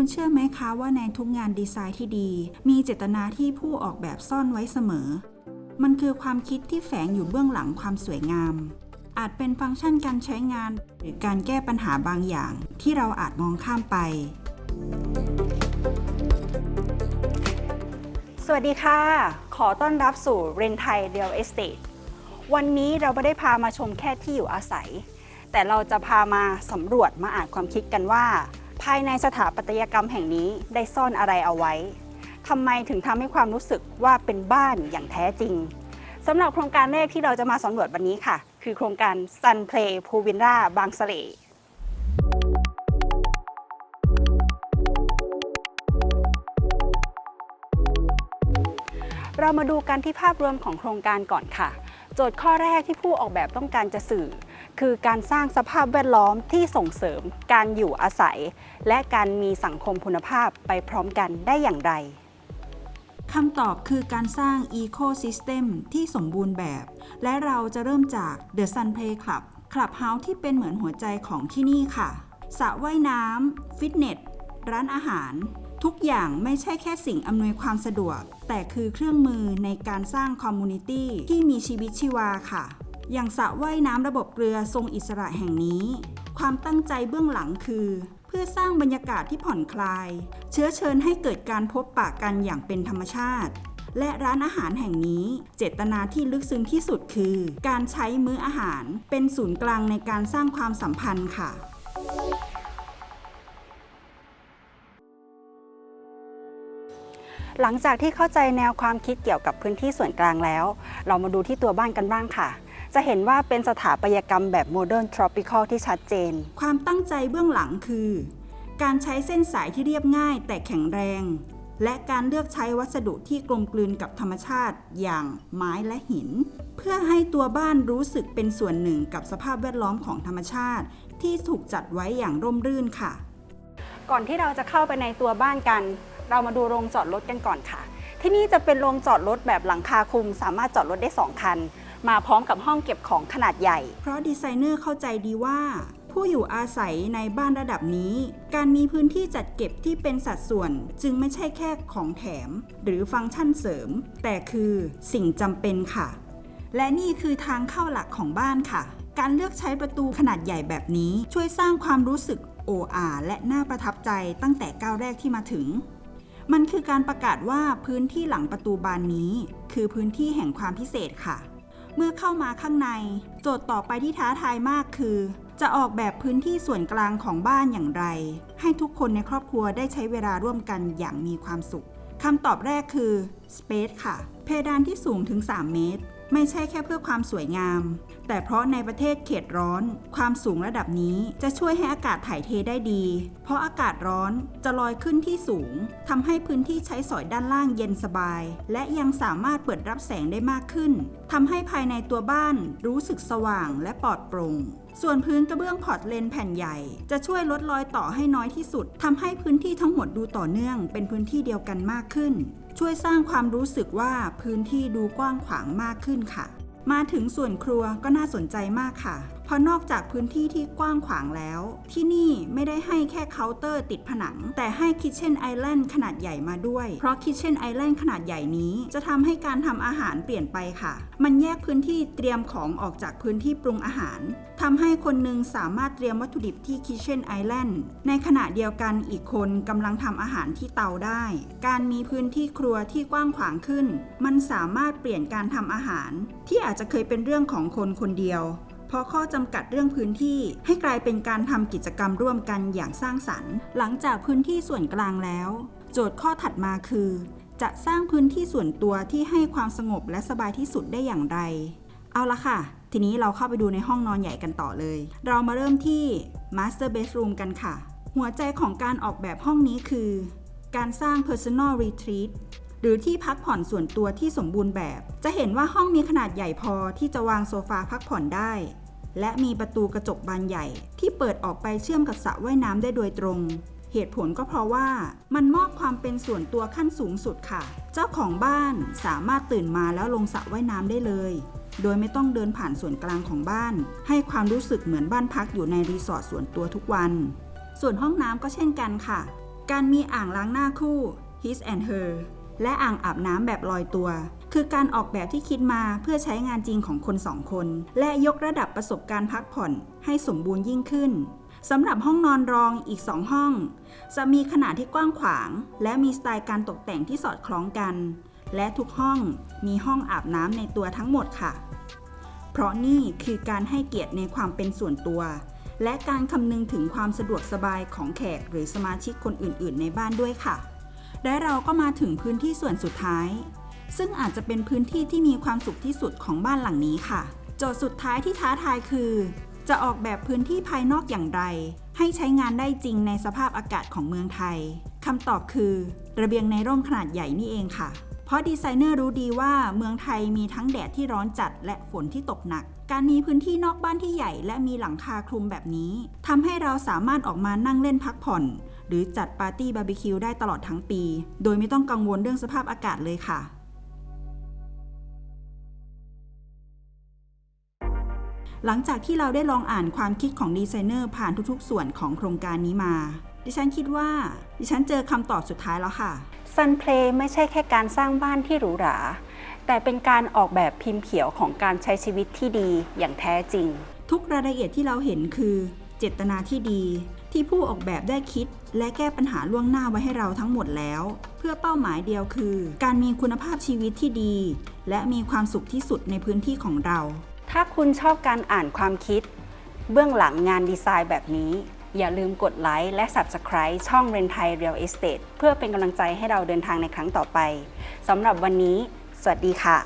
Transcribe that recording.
คุณเชื่อไหมคะว่าในทุกงานดีไซน์ที่ดี มีเจตนาที่ผู้ออกแบบซ่อนไว้เสมอ มันคือความคิดที่แฝงอยู่เบื้องหลังความสวยงาม อาจเป็นฟังก์ชันการใช้งาน หรือการแก้ปัญหาบางอย่าง ที่เราอาจมองข้ามไป สวัสดีค่ะ ขอต้อนรับสู่เรนไทยเรียลเอสเต e วันนี้เราไม่ได้พามาชมแค่ที่อยู่อาศัย แต่เราจะพามาสำรวจมาอ่านความคิดกันว่าายในสถาปัตยกรรมแห่งนี้ได้ซ่อนอะไรเอาไว้ทำไมถึงทำให้ความรู้สึกว่าเป็นบ้านอย่างแท้จริงสำหรับโครงการแรกที่เราจะมาสำรวจวันนี้ค่ะ คือโครงการ Sun Play p o Villa บางสะเลเรามาดูกันที่ภาพรวมของโครงการก่อนค่ะ โจทย์ข้อแรกที่ผู้ออกแบบต้องการจะสื่อ คือการสร้างสภาพแวดล้อมที่ส่งเสริมการอยู่อาศัย และการมีสังคมคุณภาพไปพร้อมกันได้อย่างไรคำตอบคือการสร้าง Ecosystem ที่สมบูรณ์แบบ และเราจะเริ่มจาก The Sun Play Club คลับเฮาส์ที่เป็นเหมือนหัวใจของที่นี่ค่ะสระว่ายน้ำฟิตเนส ร้านอาหาร ทุกอย่างไม่ใช่แค่สิ่งอำนวยความสะดวก แต่คือเครื่องมือในการสร้างคอมมูนิตี้ที่มีชีวิตชีวาค่ะ อย่างสระว่ายน้ำระบบเกลือทรงอิสระแห่งนี้ ความตั้งใจเบื้องหลังคือ เพื่อสร้างบรรยากาศที่ผ่อนคลาย เชื้อเชิญให้เกิดการพบปะกันอย่างเป็นธรรมชาติ และร้านอาหารแห่งนี้ เจตนาที่ลึกซึ้งที่สุดคือ การใช้มื้ออาหารเป็นศูนย์กลางในการสร้างความสัมพันธ์ค่ะหลังจากที่เข้าใจแนวความคิดเกี่ยวกับพื้นที่ส่วนกลางแล้ว เรามาดูที่ตัวบ้านกันบ้างค่ะ จะเห็นว่าเป็นสถาปัตยกรรมแบบโมเดิร์นทรอปิคอลที่ชัดเจน ความตั้งใจเบื้องหลังคือ การใช้เส้นสายที่เรียบง่ายแต่แข็งแรง และการเลือกใช้วัสดุที่กลมกลืนกับธรรมชาติ อย่างไม้และหิน เพื่อให้ตัวบ้านรู้สึกเป็นส่วนหนึ่งกับสภาพแวดล้อมของธรรมชาติ ที่ถูกจัดไว้อย่างร่มรื่นค่ะ ก่อนที่เราจะเข้าไปในตัวบ้านกัน เรามาดูโรงจอดรถกันก่อนค่ะที่นี่จะเป็นโรงจอดรถแบบหลังคาคลุม สามารถจอดรถได้ 2 คัน มาพร้อมกับห้องเก็บของขนาดใหญ่ เพราะดีไซเนอร์เข้าใจดีว่า ผู้อยู่อาศัยในบ้านระดับนี้ การมีพื้นที่จัดเก็บที่เป็นสัดส่วน จึงไม่ใช่แค่ของแถม หรือฟังก์ชันเสริม แต่คือสิ่งจำเป็นค่ะ และนี่คือทางเข้าหลักของบ้านค่ะ การเลือกใช้ประตูขนาดใหญ่แบบนี้ ช่วยสร้างความรู้สึกโอ้อาและน่าประทับใจตั้งแต่ก้าวแรกที่มาถึง มันคือการประกาศว่าพื้นที่หลังประตูบานนี้ คือพื้นที่แห่งความพิเศษค่ะ เมื่อเข้ามาข้างใน โจทย์ต่อไปที่ท้าทายมากคือ จะออกแบบพื้นที่ส่วนกลางของบ้านอย่างไร ให้ทุกคนในครอบครัวได้ใช้เวลาร่วมกันอย่างมีความสุขคำตอบแรกคือ Space ค่ะ เพดานที่สูงถึง 3 เมตร ไม่ใช่แค่เพื่อความสวยงาม แต่เพราะในประเทศเขตร้อน ความสูงระดับนี้จะช่วยให้อากาศถ่ายเทได้ดี เพราะอากาศร้อนจะลอยขึ้นที่สูงทำให้พื้นที่ใช้สอยด้านล่างเย็นสบาย และยังสามารถเปิดรับแสงได้มากขึ้นทำให้ภายในตัวบ้านรู้สึกสว่างและปลอดโปร่ง ส่วนพื้นกระเบื้องพอร์ตเลนแผ่นใหญ่ จะช่วยลดรอยต่อให้น้อยที่สุดทำให้พื้นที่ทั้งหมดดูต่อเนื่อง เป็นพื้นที่เดียวกันมากขึ้น ช่วยสร้างความรู้สึกว่าพื้นที่ดูกว้างขวางมากขึ้นค่ะ มาถึงส่วนครัวก็น่าสนใจมากค่ะ เพราะนอกจากพื้นที่ที่กว้างขวางแล้ว ที่นี่ไม่ได้ให้แค่เคาน์เตอร์ติดผนัง แต่ให้ Kitchen Island ขนาดใหญ่มาด้วย เพราะ Kitchen Island ขนาดใหญ่นี้ จะทำให้การทำอาหารเปลี่ยนไปค่ะ มันแยกพื้นที่เตรียมของออกจากพื้นที่ปรุงอาหารทำให้คนหนึ่งสามารถเตรียมวัตถุดิบที่ Kitchen Island ในขณะเดียวกันอีกคนกำลังทำอาหารที่เตาได้ การมีพื้นที่ครัวที่กว้างขวางขึ้น มันสามารถเปลี่ยนการทำอาหาร ที่อาจจะเคยเป็นเรื่องของคนคนเดียว เพราะข้อจำกัดเรื่องพื้นที่ให้กลายเป็นการทำกิจกรรมร่วมกันอย่างสร้างสรรค์ หลังจากพื้นที่ส่วนกลางแล้ว โจทย์ข้อถัดมาคือ จะสร้างพื้นที่ส่วนตัวที่ให้ความสงบและสบายที่สุดได้อย่างไร เอาละค่ะ ทีนี้เราเข้าไปดูในห้องนอนใหญ่กันต่อเลย เรามาเริ่มที่ Master Bedroom กันค่ะ หัวใจของการออกแบบห้องนี้คือ การสร้าง Personal Retreat หรือที่พักผ่อนส่วนตัวที่สมบูรณ์แบบ จะเห็นว่าห้องมีขนาดใหญ่พอที่จะวางโซฟาพักผ่อนได้ และมีประตูกระจกบานใหญ่ ที่เปิดออกไปเชื่อมกับสระว่ายน้ำได้โดยตรง เหตุผลก็เพราะว่ามันมอบความเป็นส่วนตัวขั้นสูงสุดค่ะ เจ้าของบ้านสามารถตื่นมาแล้วลงสระว่ายน้ำได้เลย โดยไม่ต้องเดินผ่านส่วนกลางของบ้าน ให้ความรู้สึกเหมือนบ้านพักอยู่ในรีสอร์ทส่วนตัวทุกวัน ส่วนห้องน้ำก็เช่นกันค่ะ การมีอ่างล้างหน้าคู่ His and Her และอ่างอาบน้ำแบบลอยตัว คือการออกแบบที่คิดมาเพื่อใช้งานจริงของคนสองคน และยกระดับประสบการณ์พักผ่อนให้สมบูรณ์ยิ่งขึ้นสำหรับห้องนอนรองอีก 2 ห้อง จะมีขนาดที่กว้างขวาง และมีสไตล์การตกแต่งที่สอดคล้องกัน และทุกห้องมีห้องอาบน้ำในตัวทั้งหมดค่ะ เพราะนี่คือการให้เกียรติในความเป็นส่วนตัว และการคำนึงถึงความสะดวกสบายของแขกหรือสมาชิกคนอื่น ๆ ในบ้านด้วยค่ะ และเราก็มาถึงพื้นที่ส่วนสุดท้าย ซึ่งอาจจะเป็นพื้นที่ที่มีความสุขที่สุดของบ้านหลังนี้ค่ะ โจทย์สุดท้ายที่ท้าทายคือ จะออกแบบพื้นที่ภายนอกอย่างไร ให้ใช้งานได้จริงในสภาพอากาศของเมืองไทยคำตอบคือ ระเบียงในร่มขนาดใหญ่นี่เองค่ะ เพราะดีไซเนอร์รู้ดีว่าเมืองไทยมีทั้งแดดที่ร้อนจัดและฝนที่ตกหนัก การมีพื้นที่นอกบ้านที่ใหญ่และมีหลังคาคลุมแบบนี้ทำให้เราสามารถออกมานั่งเล่นพักผ่อน หรือจัดปาร์ตี้บาร์บีคิวได้ตลอดทั้งปี โดยไม่ต้องกังวลเรื่องสภาพอากาศเลยค่ะหลังจากที่เราได้ลองอ่านความคิดของดีไซเนอร์ผ่านทุกๆ ส่วนของโครงการนี้มา ดิฉันคิดว่า ดิฉันเจอคำตอบสุดท้ายแล้วค่ะ Sun Play ไม่ใช่แค่การสร้างบ้านที่หรูหรา แต่เป็นการออกแบบพิมพ์เขียวของการใช้ชีวิตที่ดีอย่างแท้จริง ทุกรายละเอียดที่เราเห็นคือ เจตนาที่ดี ที่ผู้ออกแบบได้คิด และแก้ปัญหาล่วงหน้าไว้ให้เราทั้งหมดแล้ว เพื่อเป้าหมายเดียวคือ การมีคุณภาพชีวิตที่ดี และมีความสุขที่สุดในพื้นที่ของเรา ถ้าคุณชอบการอ่านความคิด เบื้องหลังงานดีไซน์แบบนี้ อย่าลืมกดไลค์และ Subscribe ช่องเรนไทย Real Estate เพื่อเป็นกำลังใจให้เราเดินทางในครั้งต่อไปสำหรับวันนี้ สวัสดีค่ะ